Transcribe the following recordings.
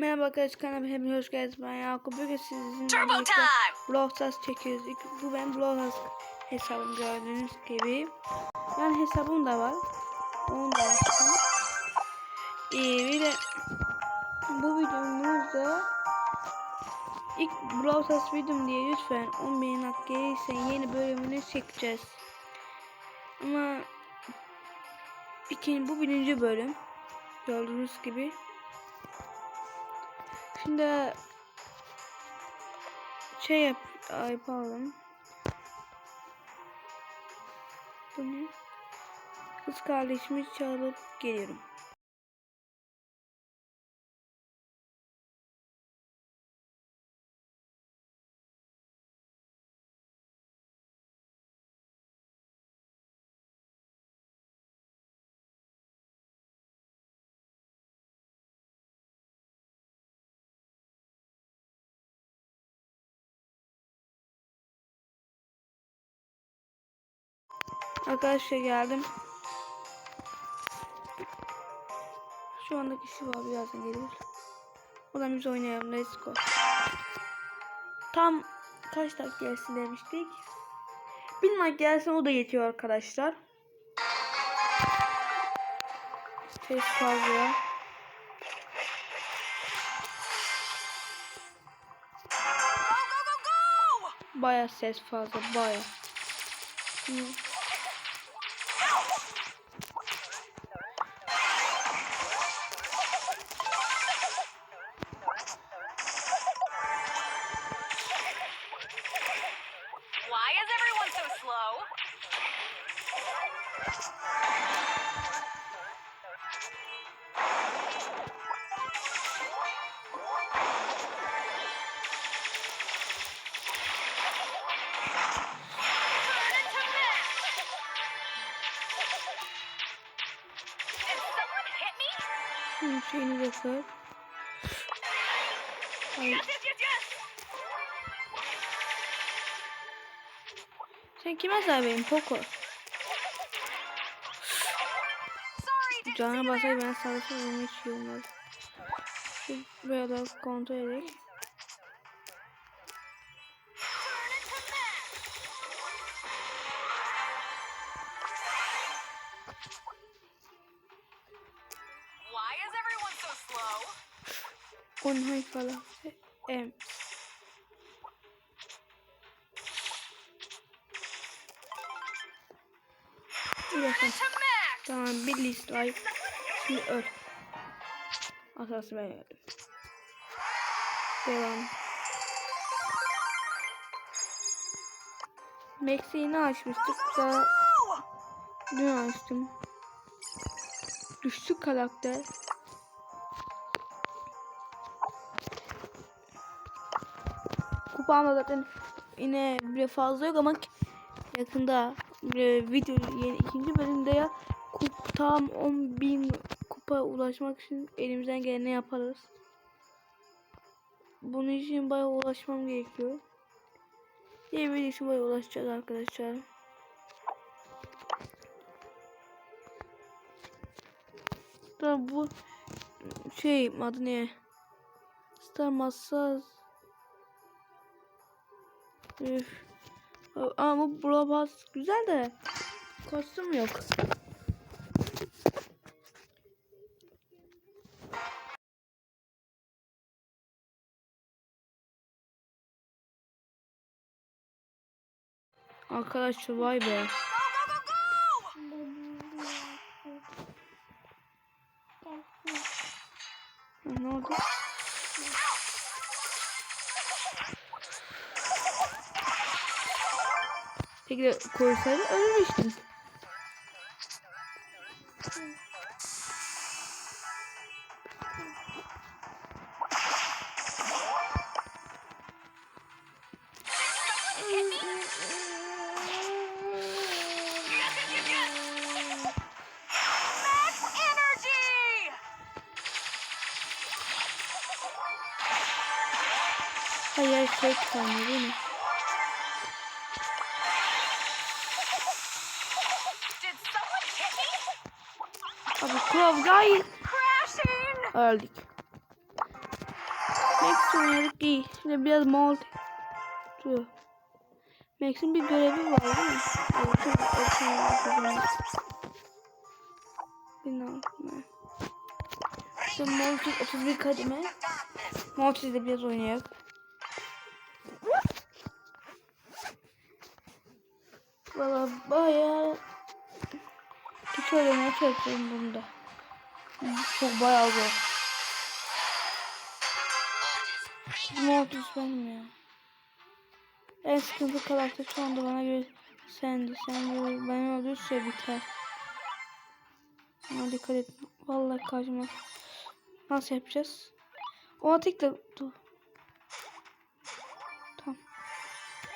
Merhaba arkadaşlar kanalıma hepiniz hoş geldiniz. Ben Yakup. Bugün sizinle birlikte Stars çekiyoruz. Bu Brawl Stars hesabım gördüğünüz gibi. Yani hesabım da var. Onu da açtım. Ee, bir de bu videomuzda ilk Stars videom diye lütfen 10 bin hak gelirse yeni bölümünü çekeceğiz. Ama ikinci, bu birinci bölüm. Gördüğünüz gibi. Şimdi şey yap pardon. Bu? Kız kardeşimi çağırıp geliyorum. Arkadaşlar geldim. Şu anda kişi var birazdan gelir. O zaman biz oynayalım. Let's go. Tam kaç dakika gelsin demiştik. Like gelsin o da yetiyor arkadaşlar. Ses fazla. Baya ses fazla baya. Hı. Şunun şeyini yes, yes! sen kime sahibiyim Poco? Basayım there. ben onu hiç iyi olmaz. Şu Böyle kontrol edelim. Onun hay falan. Into max! Tamam bir list like. Şimdi öl. Asası ben öldüm. Devam. Yine açmıştık da dün açtım. Düştü karakter. Kupamda zaten yine bile fazla yok ama yakında e, video yeni ikinci bölümde ya kup, tam 10.000 kupa ulaşmak için elimizden geleni yaparız. Bunun için bayağı ulaşmam gerekiyor. Diye bir için bayağı ulaşacağız arkadaşlar. Da bu şey adı ne? Star Massaz. Üf. Ama bu Brawl Pass güzel de kostüm yok. Arkadaşlar vay be. Ne oldu? Peki de koysaydı ölmüştün. Hit me? Yes, me? Abi Crow guy Crashing! öldük. Max oynadık. Şimdi biraz multi. Dur. Max'in bir görevi var değil mi? Bilmem. Şimdi multi 31 kademe. Multi'de biraz oynayalım. Valla bayağı hiç oynamaya çalışıyorum bunda. Çok bayağı zor. Mortis benim ya. En sıkıntı karakter şu anda bana göre sendi. Sen böyle beni öldürürse biter. Ama dikkat et. Vallahi kaçma. Nasıl yapacağız? Ona tek de dur. Tamam.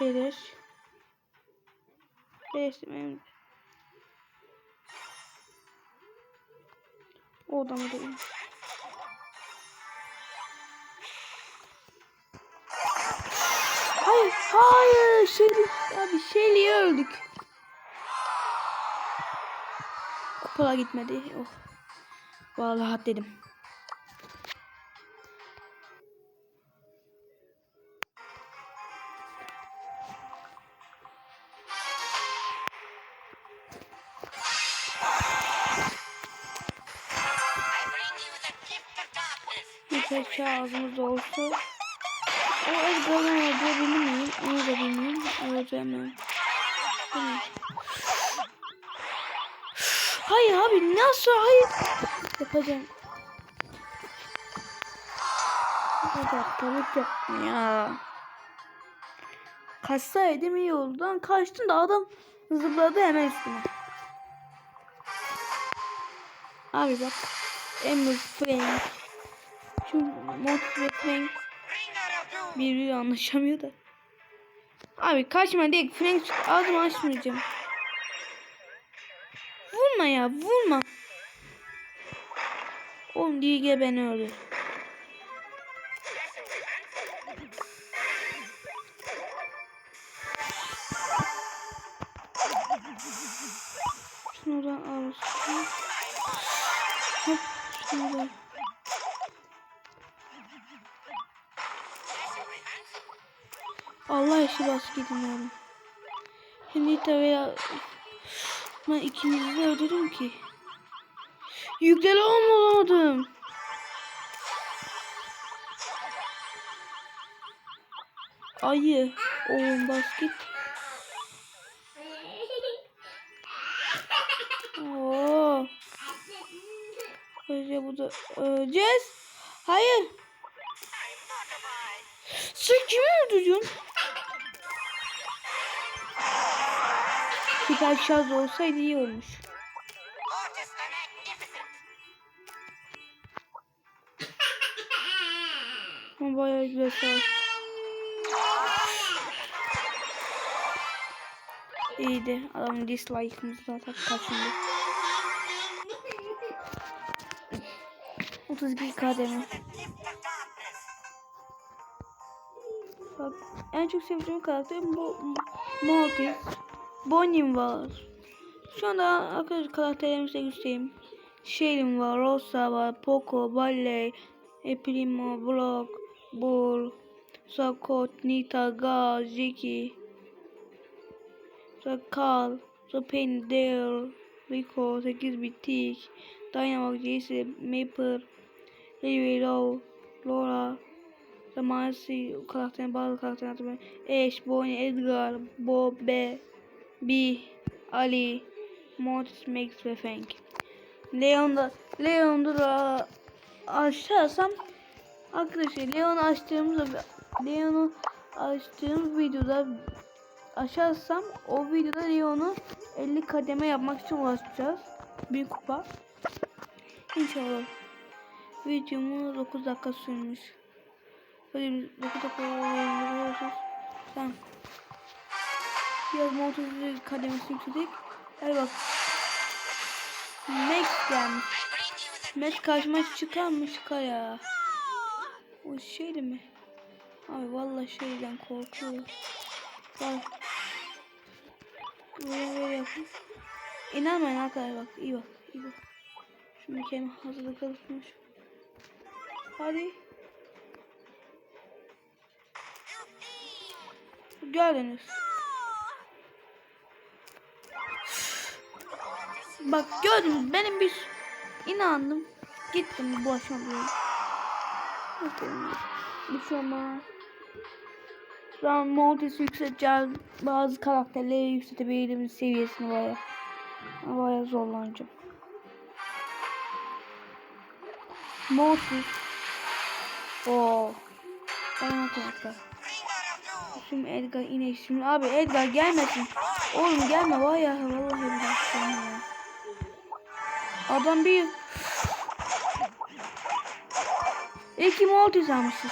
Beleş. Beleş benim. O adamı da iyi. Hayır, hayır. Şeyli, abi Şeyli'ye öldük. Kupalar gitmedi. Oh. Vallahi dedim. Birkaç ağzımızda olsa. O Edgar'ın öldürebilir miyim? Onu da bilmiyorum. Öldüremem. Hayır abi nasıl hayır. Yapacağım. Hadi aptallık yaptım ya. Kaçsaydım iyi oldu. Lan kaçtım da adam zıpladı hemen üstüme. Abi bak. Ember Frank. Şu Mod ve Frank birbiriyle anlaşamıyor da. Abi kaçma direkt Frank ağzımı açmayacağım. Vurma ya vurma. Oğlum diye beni öldür. Allah işi bas gidin oğlum. Şimdi tabii ben ikinizi de öldürürüm ki. Yükleli olmadım. Ayı. Oğlum bas git. Oo. Önce bu da öleceğiz. Hayır. Sen kimi öldürüyorsun? Süper şarj olsaydı iyi olmuş. Ama bayağı güzel savaş. İyiydi. Adamın dislike'ımızı zaten kaçındı. 32 kademe. Bak en çok sevdiğim karakterim bu Mortis. Bonnie'm var. Şu anda arkadaşlar karakterlerimizi göstereyim. Shelly'm var, Rosa var, Poco, Barley, Primo, Brock, Bull, Sakot, Nita, Gaz, Jackie, Sakal, Sopen, Dale, Rico, 8 bitik, Dynamite, Jesse, Maple, Levi, Low, Laura, Zamansi karakterin bazı hatırlıyorum. Ash, Bonnie, Edgar, Bob, B, B, Ali, Mortis, Max ve Frank. Leon'da Leon'da da açarsam arkadaşlar Leon'u açtığımızda Leon'u açtığım videoda açarsam o videoda Leon'u 50 kademe yapmak için ulaşacağız. Bir kupa. İnşallah. Videomu 9 dakika sürmüş. Böyle bir 9 dakika yayınlıyoruz. Tamam. Biraz montajı kademesini yükledik. Hadi bak. Max gelmiş. Max karşıma çıkar mı. O şeydi mi? Abi vallahi şeyden korkuyorum. Bak. Buraya böyle şey yapayım. İnanmayın arkadaşlar bak. iyi bak. iyi bak. Şimdi kendim hazırlık alışmış. Hadi. Gördünüz. Bak gördünüz benim bir inandım. Gittim bu aşamaya. Bir şey olmaz. Şu an Mortis yükselteceğiz. Bazı karakterleri yükseltebilirim seviyesini baya. Baya zorlanacağım. Mortis. Oo. Bana karakter. Şimdi Edgar yine şimdi abi Edgar gelmesin. Oğlum gelme var ya vallahi billahi gelme ya. Adam bir İki Mortis almışız.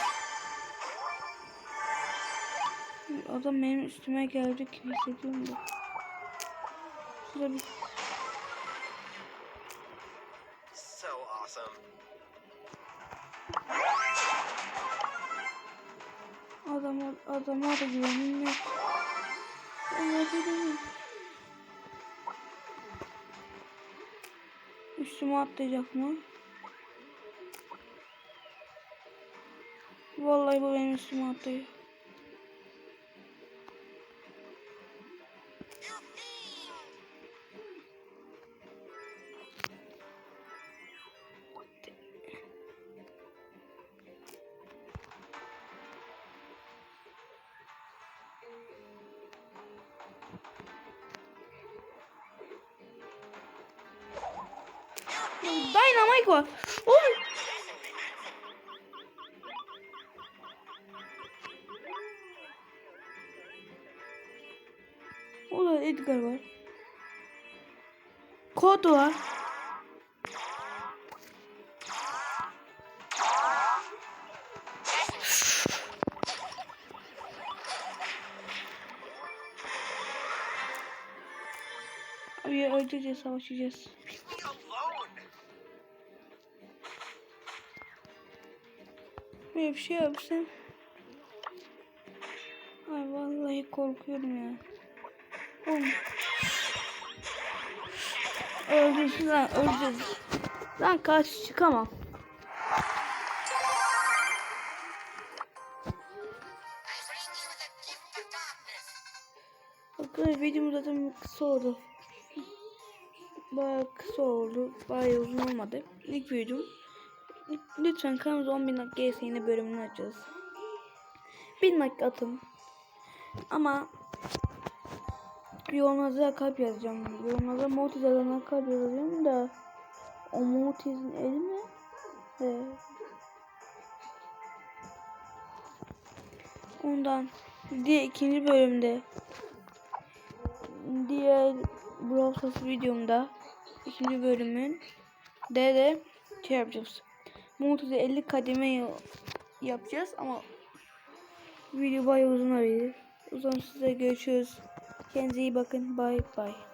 Adam benim üstüme geldi gibi hissediyorum da. Şurada bir So awesome. adama adama da güvenim yok. Olabilir. Üstüme atlayacak mı? Vallahi bu benim üstüme atlıyor. Dynamite var. Oy. O da Edgar var. Kod var. Abi öldüreceğiz, savaşacağız. Böyle bir şey yapsam. Ay vallahi korkuyorum ya. Oğlum. Öldürsün lan öleceğiz. Lan karşı çıkamam. Arkadaşlar videom zaten kısa oldu. Bayağı kısa oldu. Bayağı uzun olmadı. İlk videom. Lütfen kanalımıza 10 bin dakika gelirse yine bölümünü açacağız. 1000 like atın. Ama yorumlarınıza kalp yazacağım. Yorumlarınıza Mortis adına kalp yazacağım da o Mortis'in eli mi? He. Ondan diye ikinci bölümde diğer Brawl videomda ikinci bölümün de de şey yapacağız. Mortis'e 50 kademe ya- yapacağız ama video bayağı uzun olabilir. O zaman size görüşürüz. Kendinize iyi bakın. Bye bye.